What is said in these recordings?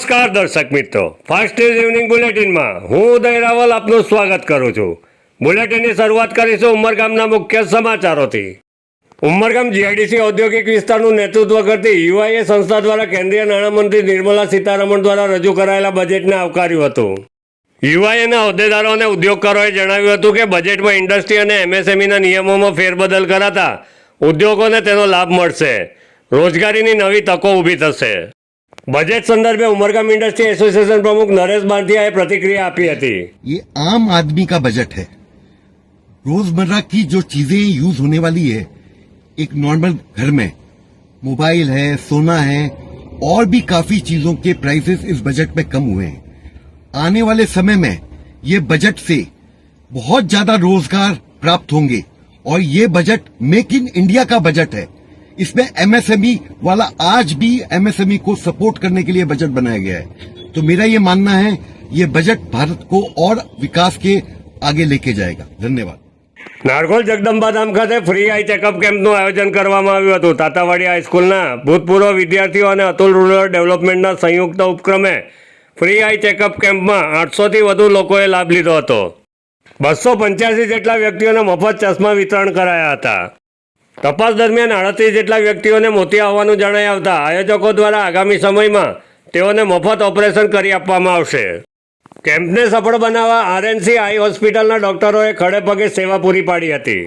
નમસ્કાર દર્શક મિત્રો. ફાસ્ટ ન્યૂઝ ઇવનિંગ બુલેટિનમાં હું ઉદય રાવલ આપનું સ્વાગત કરું છું. બુલેટિનની શરૂઆત કરીશું ઉમરગામના મુખ્ય સમાચારોથી. ઉમરગામ જીઆઈડીસી ઔદ્યોગિક વિસ્તારનું નેતૃત્વ કરતી યુઆઈએ સંસ્થા દ્વારા કેન્દ્રીય નાણામંત્રી નિર્મલા સીતારમણ દ્વારા રજૂ કરાયેલા બજેટને આવકાર્યું હતું. યુઆઈએના હોદ્દેદારો અને ઉદ્યોગકારોએ જણાવ્યું હતું કે બજેટમાં ઇન્ડસ્ટ્રી અને એમએસએમઈના નિયમોમાં ફેરબદલ કરાતા ઉદ્યોગોને તેનો લાભ મળશે. રોજગારીની નવી તકો ઊભી થશે. બજેટ સંદર્ભે ઉમરગામ ઇન્ડસ્ટ્રી એસોસિએશન પ્રમુખ નરેશ બાંધિયાએ પ્રતિક્રિયા આપી હતી ये आम आदमी का बजट है रोजमर्रा की जो चीजें यूज होने वाली है एक नॉर्मल घर में मोबाइल है सोना है और भी काफी चीजों के प्राइसेस इस बजट में कम हुए हैं आने वाले समय में ये बजट से बहुत ज्यादा रोजगार प्राप्त होंगे और ये बजट मेक इन इंडिया का बजट है इसमें एमएसएमई वाला आज भी एमएसएमई को सपोर्ट करने के लिए बजट बनाया गया है तो मेरा ये मानना है ये बजट भारत को और विकास के आगे लेके जाएगा धन्यवाद નારગોલ જગદંબાધામ ખાતે ફ્રી આઈ ચેકઅપ કેમ્પનું આયોજન કરવામાં આવ્યું હતું તાતાવાડી હાઈસ્કૂલના ભૂતપૂર્વ વિદ્યાર્થીઓ અને અતુલ રૂરલ ડેવલપમેન્ટના સંયુક્ત ઉપક્રમે ફ્રી આઈ ચેકઅપ કેમ્પમાં આઠસોથી વધુ લોકોએ લાભ લીધો હતો બસો પંચ્યાસી જેટલા વ્યક્તિઓને મફત ચશ્મા વિતરણ કરાયા હતા તપાસ દરમિયાન અડત્રીસ જેટલા વ્યક્તિઓને મોતિયા હોવાનું જણાઈ આવતા આયોજકો દ્વારા આગામી સમયમાં તેઓને મફત ઓપરેશન કરી આપવામાં આવશે. કેમ્પને સફળ બનાવવા આરએનસી આઈ હોસ્પિટલના ડોક્ટરોએ ખડે પગે સેવા પૂરી પાડી હતી.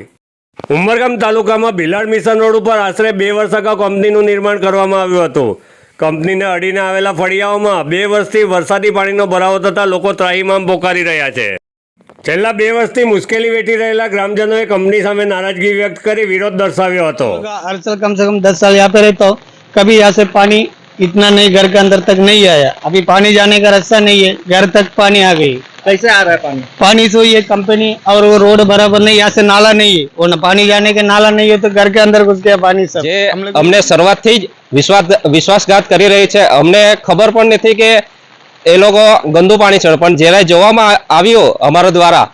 ઉમરગામ તાલુકામાં ભિલાડ મિશન રોડ ઉપર આશરે બે વર્ષ અગાઉ કંપનીનું નિર્માણ કરવામાં આવ્યું હતું. કંપનીને અડીને આવેલા ફળિયાઓમાં બે વર્ષથી વરસાદી પાણીનો ભરાવો થતાં લોકો ત્રાહીમામ પોકારી રહ્યા છે. છેલ્લા બે વર્ષથી મુશ્કેલી વેઠી રહેલા ગ્રામજનોએ કંપની સામે નારાજગી વ્યક્ત કરી વિરોધ દર્શાવ્યો હતો होगा हर साल कम से कम दस साल यहाँ पे रहता हूँ कभी यहाँ से पानी इतना नहीं घर के अंदर तक नहीं आया अभी पानी जाने का रास्ता नहीं है घर तक पानी आ गई कैसे आ रहा है पानी पानी तो ये कंपनी और वो रोड बराबर नहीं यहाँ से नाला नहीं है वो न पानी जाने के नाला नहीं है तो घर के अंदर घुस गया पानी सब જે हम लोग- અમને શરૂઆતથી જ વિશ્વાસ વિશ્વાસઘાત કરી રહી છે અમને ખબર પણ નથી કે એ લોકો ગંદુ પાણી છે. પણ જ્યારે જોવામાં આવ્યું અમારા દ્વારા,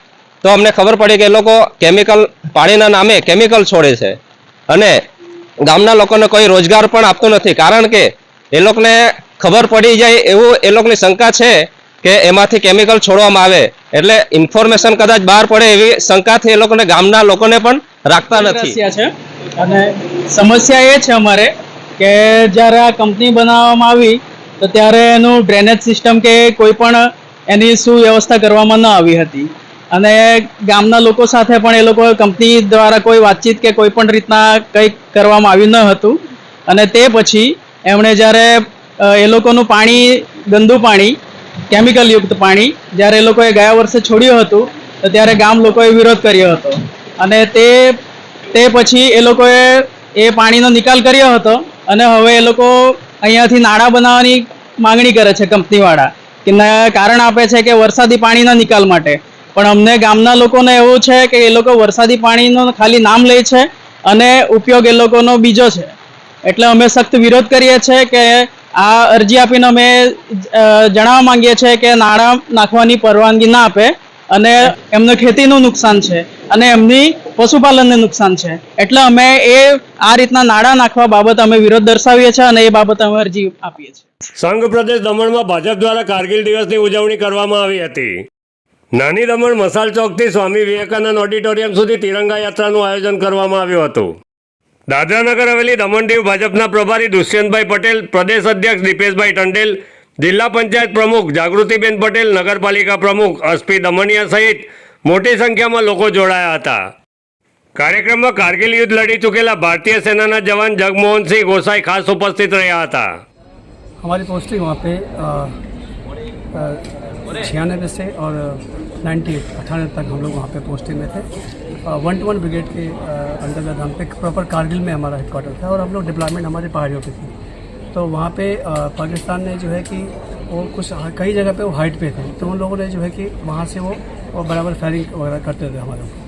તો અમને ખબર પડી કે એ લોકો કેમિકલ પાણીના નામે કેમિકલ છોડે છે. અને ગામના લોકોને કોઈ રોજગાર પણ આપતો નથી. કારણ કે એ લોકોને ખબર પડી જાય એવું એ લોકોની શંકા છે કે એમાંથી કેમિકલ છોડવામાં આવે. એટલે ઇન્ફોર્મેશન કદાચ બહાર પડે એવી શંકાથી એ લોકોને ગામના લોકોને પણ રાખતા નથી. અને સમસ્યા એ છે અમારે કે જ્યારે આ કંપની બનાવવામાં આવી તો ત્યારે એનું ડ્રેનેજ સિસ્ટમ કે કોઈ પણ એની સુવ્યવસ્થા કરવામાં ન આવી હતી. અને ગામના લોકો સાથે પણ એ લોકો કંપની દ્વારા કોઈ વાતચીત કે કોઈ પણ રીતના કંઈક કરવામાં આવ્યું ન હતું. અને તે પછી એમણે જ્યારે એ લોકોનું પાણી, ગંદુ પાણી કેમિકલ યુક્ત પાણી જ્યારે એ લોકોએ ગયા વર્ષે છોડ્યું હતું, તો ત્યારે ગામ લોકોએ વિરોધ કર્યો હતો. અને તે તે પછી એ લોકોએ એ પાણીનો નિકાલ કર્યો હતો અને હવે એ લોકો અહીંયાથી નાળા બનાવવાની માંગણી કરે છે કંપનીવાળા કે કારણ આપે છે કે વરસાદી પાણીના નિકાલ માટે. પણ અમને ગામના લોકોને એવું છે કે એ લોકો વરસાદી પાણીનો ખાલી નામ લે છે અને ઉપયોગ એ લોકોનો બીજો છે. એટલે અમે સખ્ત વિરોધ કરીએ છીએ કે આ અરજી આપીને અમે જણાવવા માંગીએ છીએ કે નાણાં નાખવાની પરવાનગી ના આપે અને એમને ખેતીનું નુકસાન છે. અને એમની પશુપાલનને નુકસાન છે. એટલે અમે એ, આ રીતના નાણાં નાખવા બાબત અમે વિરોધ દર્શાવીએ છીએ અને એ બાબત અમે અરજી આપીએ છીએ. સંઘ પ્રદેશ દમણમાં ભાજપ દ્વારા કારગિલ દિવસની ઉજવણી કરવામાં આવી હતી. નાની દમણ મસાલ ચોકથી સ્વામી વિવેકાનંદ ઓડિટોરિયમ સુધી તિરંગા યાત્રાનું આયોજન કરવામાં આવ્યું હતું. દાદરાનગર હવેલી દમણ દીવ ભાજપના પ્રભારી દુષ્યંતભાઈ પટેલ, પ્રદેશ અધ્યક્ષ દીપેશભાઈ ટંડેલ, જિલ્લા પંચાયત પ્રમુખ જાગૃતિબેન પટેલ, નગરપાલિકા પ્રમુખ અસ્પી દમણિયા સહિત મોટી સંખ્યામાં લોકો જોડાયા હતા. કાર્યક્રમમાં કારગિલ યુદ્ધ લડી ચૂકેલા ભારતીય સેનાના જવાન જગમોહનસિંહ ગોસાઈ ખાસ ઉપસ્થિત રહ્યા હતા हमारी पोस्टिंग वहाँ पे छियानवे से और नाइन्टी अठानवे तक हम लोग वहाँ पे पोस्टिंग में थे वन टू वन ब्रिगेड के अ, अंतर्गत हम पे प्रॉपर कारगिल में हमारा हेडक्वार्टर था और हम लोग डिप्लॉयमेंट हमारी पहाड़ियों पे थी तो वहाँ पे अ, पाकिस्तान ने जो है कि वो कुछ कई जगह पे वो हाइट पे थे तो उन लोगों ने जो है कि वहाँ से वो, वो बराबर फायरिंग वगैरह करते थे हमारे ऊपर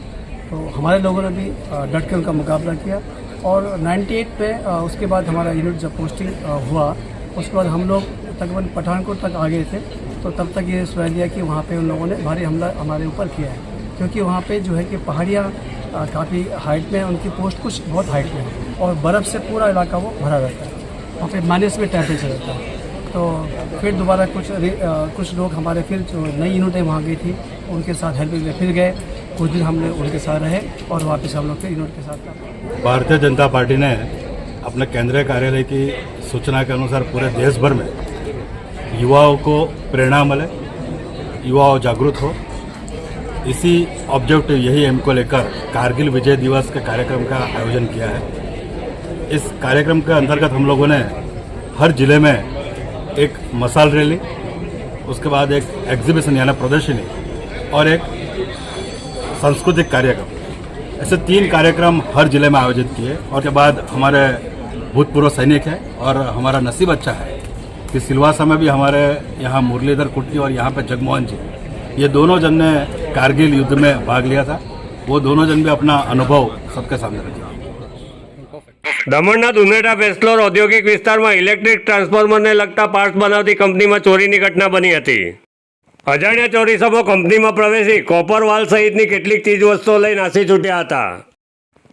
तो हमारे लोगों ने भी डट के उनका मुकाबला किया और 98 पे उसके बाद हमारा यूनिट जब पोस्टिंग हुआ उसके बाद हम लोग तकरीबन पठानकोट तक आ गए थे। तो तब तक ये सुना दिया कि वहाँ पे उन लोगों ने भारी हमला हमारे ऊपर किया है। क्योंकि वहाँ पे जो है कि पहाड़ियाँ काफ़ी हाइट में उनकी पोस्ट कुछ बहुत हाइट में है और बर्फ़ से पूरा इलाका वो भरा रहता है। वहाँ पे माइनस में टेम्परेचर रहता है। तो फिर दोबारा कुछ अ, कुछ लोग हमारे फिर जो नई यूनिटें वहाँ गई थी उनके साथ हेल्प लिए फिर गए। कुछ दिन हमने उनके साथ रहे और वापस हम लोग फिर यूनिट के साथ भारतीय जनता पार्टी ने अपने केंद्रीय कार्यालय की सूचना के अनुसार पूरे देश भर में युवाओं को प्रेरणा मिले, युवाओं जागरूक हो। इसी ऑब्जेक्टिव यही एम को लेकर कारगिल विजय दिवस के कार्यक्रम का आयोजन किया है। इस कार्यक्रम के अंतर्गत हम लोगों ने हर ज़िले में एक मसाल रैली, उसके बाद एक एग्जीबिशन यानी प्रदर्शनी और एक सांस्कृतिक कार्यक्रम ऐसे तीन कार्यक्रम हर जिले में आयोजित किए और के बाद हमारे भूतपूर्व सैनिक हैं और हमारा नसीब अच्छा है कि सिलवासा में भी हमारे यहाँ मुरलीधर कुट्टी और यहाँ पे जगमोहन जी ये दोनों जन ने कारगिल युद्ध में भाग लिया था वो दोनों जन भी अपना अनुभव सबके सामने रखे દમણના દુનેટા વેસ્ટલોર ઔદ્યોગિક વિસ્તારમાં ઇલેક્ટ્રિક ટ્રાન્સફોર્મરને લગતા પાર્ટ્સ બનાવતી કંપનીમાં ચોરીની ઘટના બની હતી અજાણ્યા ચોરીસમો કંપનીમાં પ્રવેશી કોપર વાલ સહિતની કેટલીક ચીજવસ્તુઓ લઈ નાસી છૂટ્યા હતા.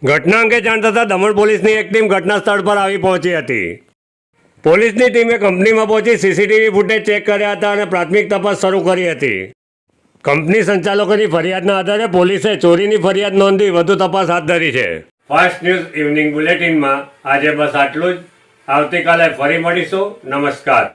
ઘટના અંગે જાણ થતાં દમણ પોલીસની એક ટીમ ઘટના સ્થળ પર આવી પહોંચી હતી. પોલીસની ટીમે કંપનીમાં પહોંચી સીસીટીવી ફૂટેજ ચેક કર્યા હતા અને પ્રાથમિક તપાસ શરૂ કરી હતી. કંપની સંચાલકોની ફરિયાદના આધારે પોલીસે ચોરીની ફરિયાદ નોંધી વધુ તપાસ હાથ ધરી છે. ફાસ્ટ ન્યૂઝ ઇવનિંગ બુલેટિનમાં આજે બસ આટલું જ. આવતીકાલે ફરી મળીશું. નમસ્કાર.